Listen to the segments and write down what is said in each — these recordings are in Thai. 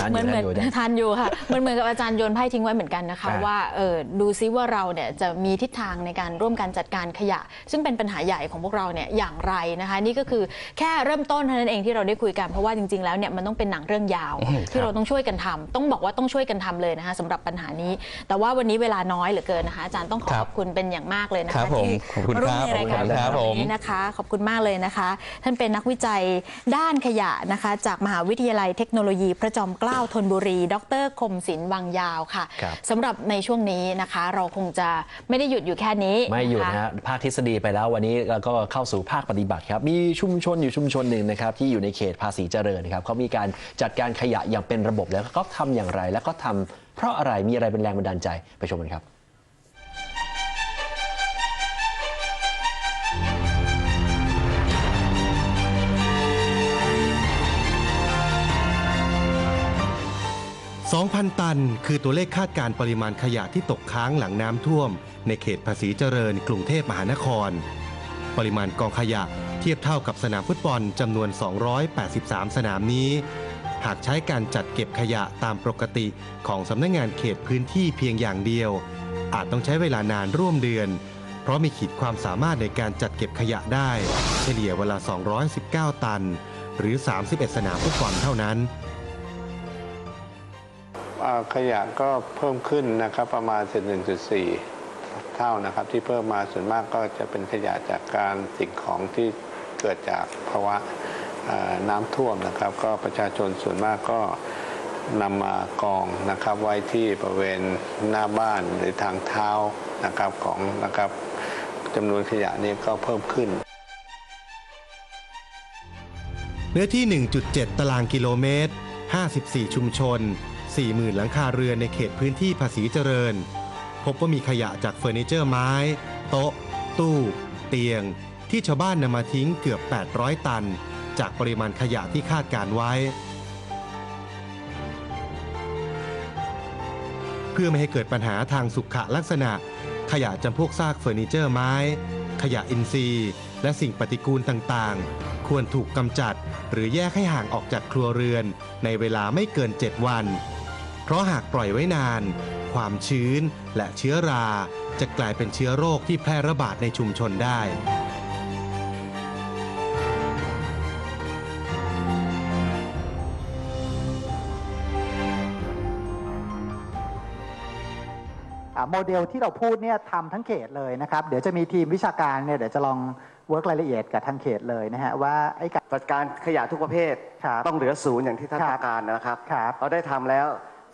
ทานอเหมืยู่อนเหมือนทานอยู่นะทานอยู่ค่ะเหมือนเหมือนกับอาจารย์โยนไพ่ทิ้งไว้เหมือนกันนะคะครับว่าเออดูซิว่าเราเนี่ยจะมีทิศทางในการร่วมกันจัดการขยะ ซึ่งเป็นปัญหาใหญ่ของพวกเราเนี่ยอย่างไรนะคะ นี่ก็คือแค่เริ่มต้นเท่านั้นเองที่เราได้คุยกันเพราะว่าจริงๆแล้วเนี่ยมันต้องเป็นหนังเรื่องยาวอืมที่เราต้องช่วยกันทำต้องบอกว่าต้องช่วยกันทำเลยนะคะสำหรับปัญหานี้ แต่ว่าวันนี้เวลาน้อยเหลือเกินนะคะอาจารย์ต้องขอครัขบอบคุณเป็นอย่างมากเลยนะครัคะบผมที่ขอบคุณมาร่วมครับในรายการขอบคุณครับในวันผมนี้นะคะ ขอบคุณมากเลยนะคะ ท่านเป็นนักวิจัยด้านขยะนะคะ จากมหาวิทยาลัยเทคโนโลยีพระจอมเกล้าธนบุรี ดรคมศิลป์วังยาวค่ะครับสำหรับในช่วงนี้นะคะ เราคงจะไม่ได้หยุดอยู่แค่นี้ ไม่หยุดคนะฮะภาคทฤษฎีไปแล้ววันนี้เราก็เข้าสู่ภาคปฏิบัติครับ มีชุมชนอยู่ชุมชนหนึ่งนะครับที่อยู่ในเขตภาษีเจริญนะครับเขามีการจัดการขยะอย่างเป็นระบบแล้วก็ทำอย่างไร แล้วก็ทำเพราะอะไรมีอะไรเป็นแรงบันดาลใจไปชมกันครับ 2,000 ตัน คือตัวเลขคาดการณ์ปริมาณขยะที่ตกค้างหลังน้ำท่วม ในเขตภาษีเจริญกรุงเทพมหานคร ปริมาณกองขยะเทียบเท่ากับสนามฟุตบอลจำนวน 283 สนามนี้ หากใช้การจัดเก็บขยะตามปกติของสำนักงงานเขตพื้นที่เพียงอย่างเดียว อาจต้องใช้เวลานานร่วมเดือน เพราะมีขีดความสามารถในการจัดเก็บขยะได้ เฉลี่ยเวลา 219 ตัน หรือ 31 สนามฟุตบอลเท่านั้น ขยะก็เพิ่มขึ้นนะครับประมาณ1.4เท่านะครับ ที่เพิ่มมาส่วนมากก็จะเป็นขยะจากการสิ่งของที่เกิดจากภาวะน้ำท่วมนะครับ ก็ประชาชนส่วนมากก็นำมากองนะครับไว้ที่บริเวณหน้าบ้านหรือทางเท้านะครับของนะครับจำนวนขยะนี้ก็เพิ่มขึ้น เนื้อที่ 1.7 ตารางกิโลเมตร 54 ชุมชน 40,000 หลังคาเรือนในเขตพื้นที่ภาษีเจริญ พบว่ามีขยะจากเฟอร์นิเจอร์ไม้ โต๊ะ ตู้ เตียง ที่ชาวบ้านนำมาทิ้งเกือบ 800 ตัน จากปริมาณขยะที่คาดการไว้ เพื่อไม่ให้เกิดปัญหาทางสุขลักษณะ ขยะจำพวกซากเฟอร์นิเจอร์ไม้ ขยะอินทรีย์ และสิ่งปฏิกูลต่างๆ ควรถูกกำจัดหรือแยกให้ห่างออกจากครัวเรือนในเวลาไม่เกิน 7 วัน ราะหากปล่อยไว้นาน ความชื้นและเชื้อราจะกลายเป็นเชื้อโรคที่แพร่ระบาดในชุมชนได้อ่าโมเดลที่เราพูดเนี่ยทำทั้งเขตเลยนะครับ เดี๋ยวจะมีทีมวิชาการเนี่ยเดี๋ยวจะลองเวิร์กรายละเอียดกับทางเขตเลยนะฮะว่าไอ้การจัดการขยะทุกประเภทครับต้องเหลือศูนย์อย่างที่ท่านครับต้องการนะครับครับเราได้ทำแล้ว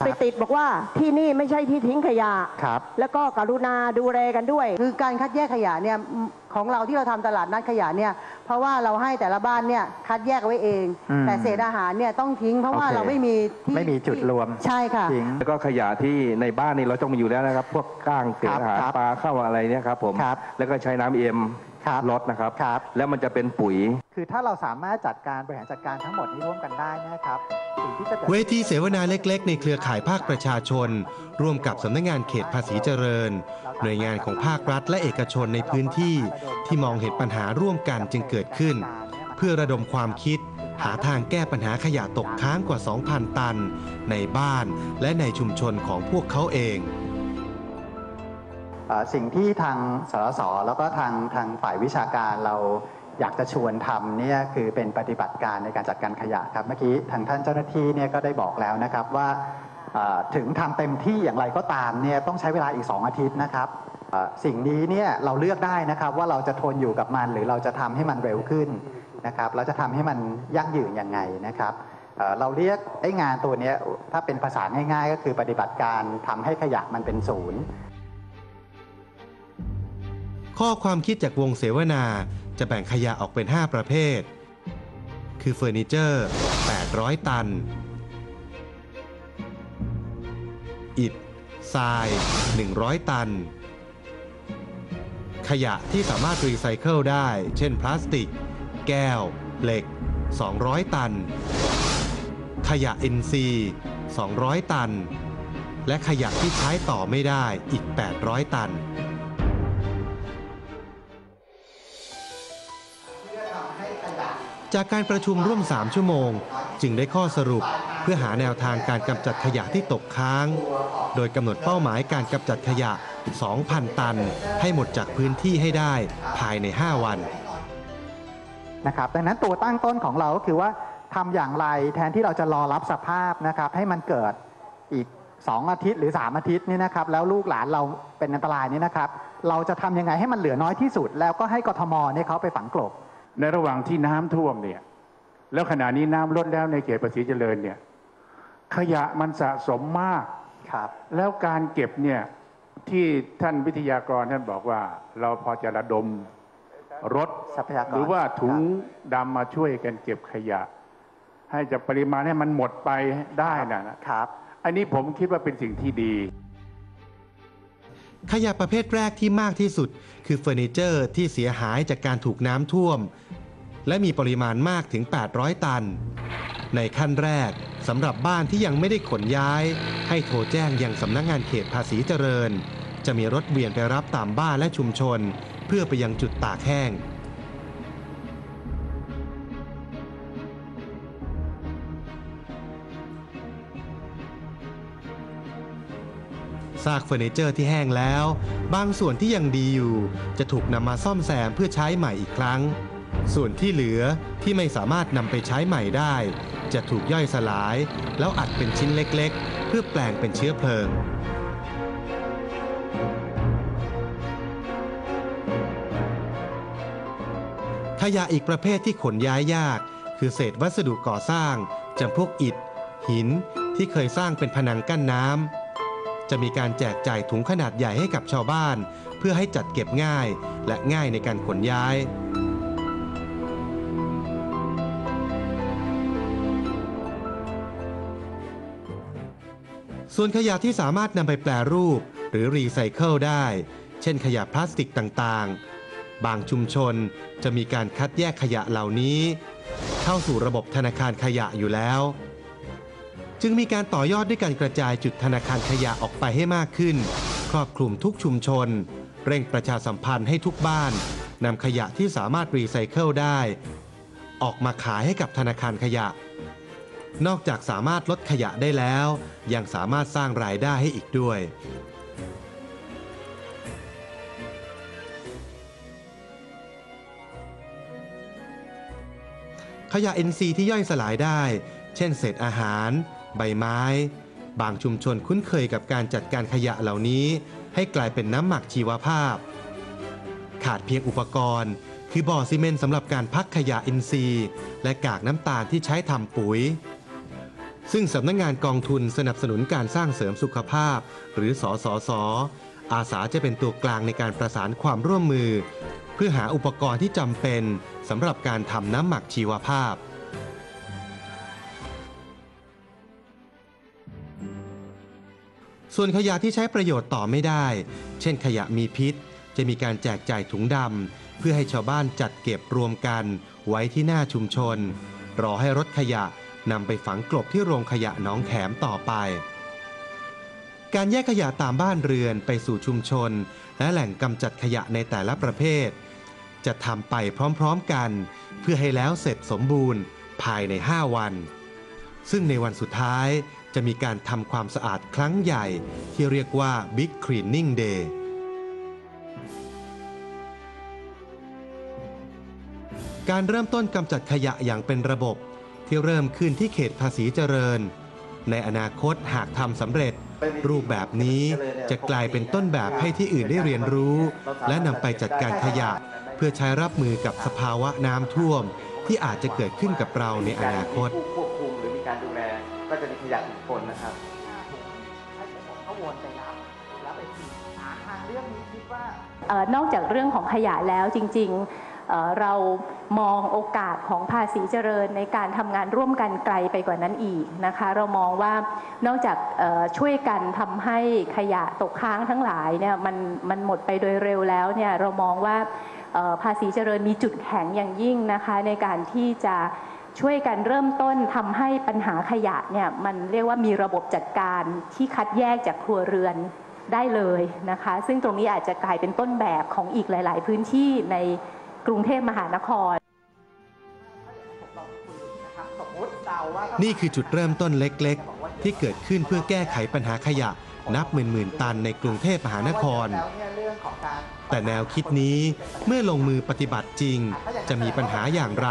ไปติดบอกว่าที่นี่ไม่ใช่ที่ทิ้งขยะ ครับ แล้วก็กรุณาดูแลกันด้วย คือการคัดแยกขยะเนี่ยอืมของเราที่เราทำตลาดนัดขยะเนี่ยเพราะว่าเราให้แต่ละบ้านเนี่ยคัดแยกไว้เอง อืมแต่เศษอาหารเนี่ยต้องทิ้ง เพราะว่าโอเคเราไม่มีที่ไม่มีจุดรวม ใช่ค่ะ ทิ้ง แล้วก็ขยะที่ในบ้านนี่เราต้องมีอยู่แล้วนะครับ พวกก้างเกล็ดครับอาหารครับปลาเข้าอะไรเนี่ยครับผม ครับ แล้วก็ใช้น้ำเอ็ม ครับลดนะครับ ครับ แล้วมันจะเป็นปุ๋ย คือถ้าเราสามารถจัดการบริหารจัดการทั้งหมดนี้ร่วมกันได้เนะครับสิ่งที่จะเกิดเวทีเสวนาเล็กๆ ในเครือข่ายภาคประชาชน ร่วมกับสำนักงานเขตภาษีเจริญ หน่วยงานของภาครัฐและเอกชนในพื้นที่ ที่มองเห็นปัญหาร่วมกันจึงเกิดขึ้น เพื่อระดมความคิด หาทางแก้ปัญหาขยะตกค้างกว่า 2,000 ตัน ในบ้านและในชุมชนของพวกเขาเองเอ่อ สิ่งที่ทางสรสแล้วก็ทางทางฝ่ายวิชาการเราอยากจะชวนทำเนี่ยคือเป็นปฏิบัติการในการจัดการขยะครับเมื่อกี้ทางท่านเจ้าหน้าที่เนี่ยก็ได้บอกแล้วนะครับว่าถึงทำเต็มที่อย่างไรก็ตามเนี่ยต้องใช้เวลาอีก 2 อาทิตย์นะครับสิ่งนี้เนี่ยเราเลือกได้นะครับว่าเราจะทนอยู่กับมัน หรือเราจะทำให้มันเร็วขึ้นนะครับเราจะทำให้มันยั่งยืนยังไงนะครับเราเรียกไอ้งานตัวนี้ถ้าเป็นภาษาง่าย ๆ ก็คือปฏิบัติการทำให้ขยะมันเป็นศูนย์ ข้อความคิดจากวงเสวนาจะแบ่งขยะออกเป็น 5 ประเภท คือเฟอร์นิเจอร์ 800 ตัน อิฐทราย 100 ตัน ขยะที่สามารถรีไซเคิลได้ เช่นพลาสติก แก้ว เหล็ก 200 ตัน ขยะอินทรีย์ 200 ตัน และขยะที่ใช้ต่อไม่ได้อีก 800 ตัน จากการประชุมร่วม 3 ชั่วโมง จึงได้ข้อสรุปเพื่อหาแนวทางการกำจัดขยะที่ตกค้าง โดยกำหนดเป้าหมายการกำจัดขยะ 2,000 ตัน ให้หมดจากพื้นที่ให้ได้ภายใน 5 วันนะครับดังนั้นตัวตั้งต้นของเราก็คือว่าทำอย่างไรแทนที่เราจะรอรับสภาพนะครับ ให้มันเกิดอีก 2 อาทิตย์หรือ 3 อาทิตย์นี่นะครับ แล้วลูกหลานเราเป็นอันตรายนี่นะครับ เราจะทำยังไงให้มันเหลือน้อยที่สุด แล้วก็ให้กทมเนี่ยเขาไปฝังกลบ ในระหว่างที่น้ำท่วมเนี่ย แล้วขณะนี้น้ำลดแล้วในเขตภาษีเจริญเนี่ย ขยะมันสะสมมากครับ แล้วการเก็บเนี่ยที่ท่านวิทยากรท่านบอกว่า เราพอจะระดมรถทรัพยากรหรือว่าถุงครัดำมาช่วยกันเก็บขยะ ให้จากปริมาณให้มันหมดไปได้นะนะครับ อันนี้ผมคิดว่าเป็นสิ่งที่ดี ขยะประเภทแรกที่มากที่สุด คือเฟอร์นิเจอร์ที่เสียหายจากการถูกน้ำท่วม และมีปริมาณมากถึง 800 ตัน ในขั้นแรกสำหรับบ้านที่ยังไม่ได้ขนย้าย ให้โทรแจ้งยังสำนักงานเขตภาษีเจริญ จะมีรถเวียนไปรับตามบ้านและชุมชน เพื่อไปยังจุดตากแห้งซากเฟอร์นิเจอร์ที่แห้งแล้ว บางส่วนที่ยังดีอยู่ จะถูกนำมาซ่อมแซมเพื่อใช้ใหม่อีกครั้ง ส่วนที่เหลือที่ไม่สามารถนำไปใช้ใหม่ได้ จะถูกย่อยสลาย แล้วอัดเป็นชิ้นเล็กๆ เพื่อแปลงเป็นเชื้อเพลิงขยะอีกประเภทที่ขนย้ายยาก คือเศษวัสดุก่อสร้างจำพวกอิฐ หินที่เคยสร้างเป็นผนังกั้นน้ำจะมีการแจกจ่ายถุงขนาดใหญ่ให้กับชาวบ้าน เพื่อให้จัดเก็บง่ายและง่ายในการขนย้าย ส่วนขยะที่สามารถนำไปแปรรูป หรือรีไซเคิลได้ เช่นขยะพลาสติกต่างๆ บางชุมชนจะมีการคัดแยกขยะเหล่านี้ เข้าสู่ระบบธนาคารขยะอยู่แล้ว จึงมีการต่อยอดด้วยการกระจายจุดธนาคารขยะออกไปให้มากขึ้น ครอบคลุมทุกชุมชน เร่งประชาสัมพันธ์ให้ทุกบ้านนำขยะที่สามารถรีไซเคิลได้ ออกมาขายให้กับธนาคารขยะ นอกจากสามารถลดขยะได้แล้ว ยังสามารถสร้างรายได้ให้อีกด้วย ขยะ NC ที่ย่อยสลายได้ เช่นเศษอาหาร ใบไม้ บางชุมชนคุ้นเคยกับการจัดการขยะเหล่านี้ ให้กลายเป็นน้ำหมักชีวภาพ ขาดเพียงอุปกรณ์คือบ่อซีเมนต์สำหรับการพักขยะ NC และกากน้ำตาลที่ใช้ทำปุ๋ย ซึ่งสำนักงงานกองทุนสนับสนุนการสร้างเสริมสุขภาพ หรือสอสอสออาสาจะเป็นตัวกลางในการประสานความร่วมมือ เพื่อหาอุปกรณ์ที่จำเป็นสำหรับการทำน้ำหมักชีวภาพ ส่วนขยะที่ใช้ประโยชน์ต่อไม่ได้ เช่นขยะมีพิษ จะมีการแจกจ่ายถุงดำเพื่อให้ชาวบ้านจัดเก็บรวมกัน ไว้ที่หน้าชุมชน รอให้รถขยะ นำไปฝังกลบที่โรงขยะหนองแขมต่อไป การแยกขยะตามบ้านเรือนไปสู่ชุมชน และแหล่งกำจัดขยะในแต่ละประเภท จะทำไปพร้อมๆกัน เพื่อให้แล้วเสร็จสมบูรณ์ภายใน 5 วัน ซึ่งในวันสุดท้ายจะมีการทำความสะอาดครั้งใหญ่ ที่เรียกว่า Big Cleaning Day การเริ่มต้นกำจัดขยะอย่างเป็นระบบ ที่เริ่มขึ้นที่เขตภาษีเจริญ ในอนาคตหากทำสำเร็จ รูปแบบนี้จะกลายเป็นต้นแบบให้ที่อื่นได้เรียนรู้ และนำไปจัดการขยะ เพื่อใช้รับมือกับสภาวะน้ำท่วม ที่อาจจะเกิดขึ้นกับเราในอนาคตมีผู้ควบคุมหรือมีการดูแลก็จะมีขยะอีกคนนะครับเขาวนไปรับแล้วไปฉีดหาทางเรื่องนี้คิดว่าเอ่อนอกจากเรื่องของขยะแล้วจริง ๆ เรามองโอกาสของภาษีเจริญในการทำงานร่วมกันไกลไปกว่านั้นอีกนะคะ เรามองว่านอกจากช่วยกันทำให้ขยะตกค้างทั้งหลายเนี่ยมันมันหมดไปโดยเร็วแล้วเนี่ยเรามองว่าภาษีเจริญมีจุดแข็งอย่างยิ่งนะคะ ในการที่จะช่วยกันเริ่มต้นทำให้ปัญหาขยะเนี่ยมันเรียกว่ามีระบบจัดการที่คัดแยกจากครัวเรือนได้เลยนะคะ ซึ่งตรงนี้อาจจะกลายเป็นต้นแบบของอีกหลาย ๆ พื้นที่ใน กรุงเทพมหานครลองคุยนะครับสมมติเดาว่าถ้านี่คือจุดเริ่มต้นเล็กๆ ที่เกิดขึ้นเพื่อแก้ไขปัญหาขยะนับหมื่นๆตันในกรุงเทพมหานคร แต่แนวคิดนี้เมื่อลงมือปฏิบัติจริง จะมีปัญหาอย่างไร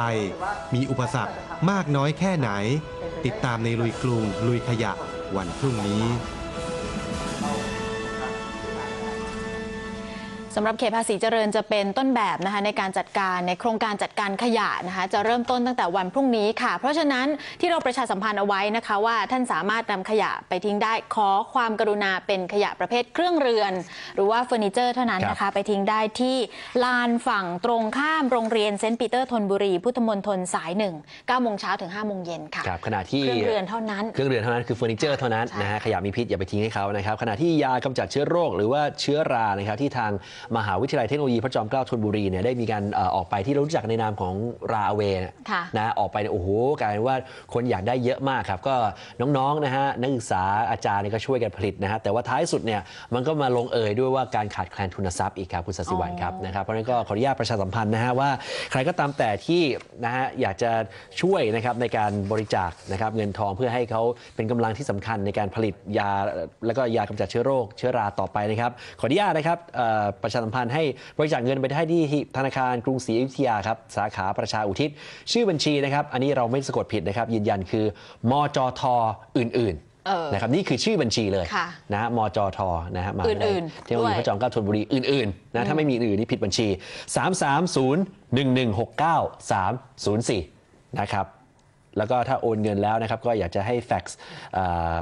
มีอุปสรรคมากน้อยแค่ไหน ติดตามในลุยกรุงลุยขยะวันพรุ่งนี้ สำหรับเขตภาษีเจริญจะเป็นต้นแบบนะคะในการจัดการในโครงการจัดการขยะนะคะจะเริ่มต้นตั้งแต่วันพรุ่งนี้ค่ะ เพราะฉะนั้นที่เราประชาสัมพันธ์เอาไว้นะคะว่าท่านสามารถนำขยะไปทิ้งได้ขอความกรุณาเป็นขยะประเภทเครื่องเรือน หรือว่าเฟอร์นิเจอร์เท่านั้นนะคะไปทิ้งได้ที่ลานฝั่งตรงข้ามโรงเรียนเซนต์ปีเตอร์ธนบุรี พุทธมณฑลสายหนึ่ง9โมงเช้าถึง5โมงเย็นค่ะครับขณะที่เครื่องเรือนเท่านั้นเครื่องเรือนเท่านั้นคือเฟอร์นิเจอร์เท่านั้นใช่นะฮะขยะมีพิษอย่าไปทิ้งให้เขานะครับขณะที่ยากำจัดเชื้อโรคหรือว่าเชื้อรานะครับที่ทางมหาวิทยาลัยเทคโนโลยีพระจอมเกล้าธนบุรีเนี่ยได้มีการเอ่อออกไปที่เรารู้จักในนามของราเวเนี่ยค่ะนะออกไปเนี่ยโอ้โหกลายเป็นว่าคนอยากได้เยอะมากครับ ก็น้องๆนะฮะนักศึกษาอาจารย์เนี่ยก็ช่วยกันผลิตนะฮะแต่ว่าท้ายสุดเนี่ยมันก็มาลงเอยด้วยว่าการขาดแคลนทุนทรัพย์อีกครับคุณสศิวันครับนะครับเพราะฉะนั้นก็ขออนุญาตประชาสัมพันธ์นะฮะว่าใครก็ตามแต่ที่นะฮะอยากจะช่วยนะครับในการบริจาคนะครับเงินทองเพื่อให้เขาเป็นกำลังที่สำคัญในการผลิตยา แล้วก็ยากำจัดเชื้อโรคเชื้อราต่อไปนะครับขออนุญาตนะครับเอ่อประชาสัมพันธ์ให้บริจาคเงินไปได้ที่ธนาคารกรุงศรีอยุธยาครับสาขาประชาอุทิศ ชื่อบัญชีนะครับ อันนี้เราไม่สะกดผิดนะครับยืนยันคือมจทอื่นเออๆนะครับนี่คือชื่อบัญชีเลยค่ะนะฮะมจทนะฮะมหาวิทยาลัยอื่นๆเทคโนโลยีด้วยพระจอมเกล้าธนบุรีอื่นๆนะถ้าไม่มีอื่นนี่ผิดบัญชี 330 1169 304 นะครับแล้วก็ถ้าโอนเงินแล้วนะครับก็อยากจะให้แฟกซ์เอ่อ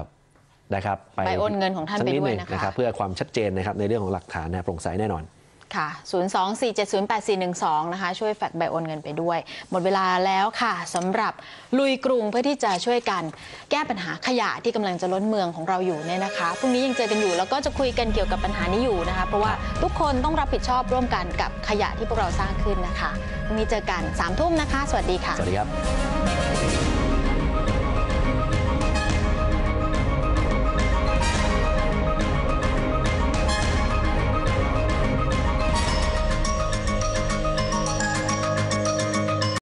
นะครับใบโอนเงินของท่านสักไปด้วยหงนะคะนะครับเพื่อความชัดเจนนะครับในเรื่องของหลักฐานนะโปร่งใสแน่นอน ค่ะ 024708412 นะคะ ช่วยแฟกซ์ใบโอนเงินไปด้วย หมดเวลาแล้วค่ะสำหรับลุยกรุงเพื่อที่จะช่วยกันแก้ปัญหาขยะที่กำลังจะล้นเมืองของเราอยู่เนี่ยนะคะ พรุ่งนี้ยังเจอกันอยู่แล้วก็จะคุยกันเกี่ยวกับปัญหานี้อยู่นะคะ เพราะว่าทุกคนต้องรับผิดชอบร่วมกันกับขยะที่พวกเราสร้างขึ้นนะคะพรุ่งนี้เจอกัน3ามทุ่มนะคะ สวัสดีค่ะ สวัสดีครับ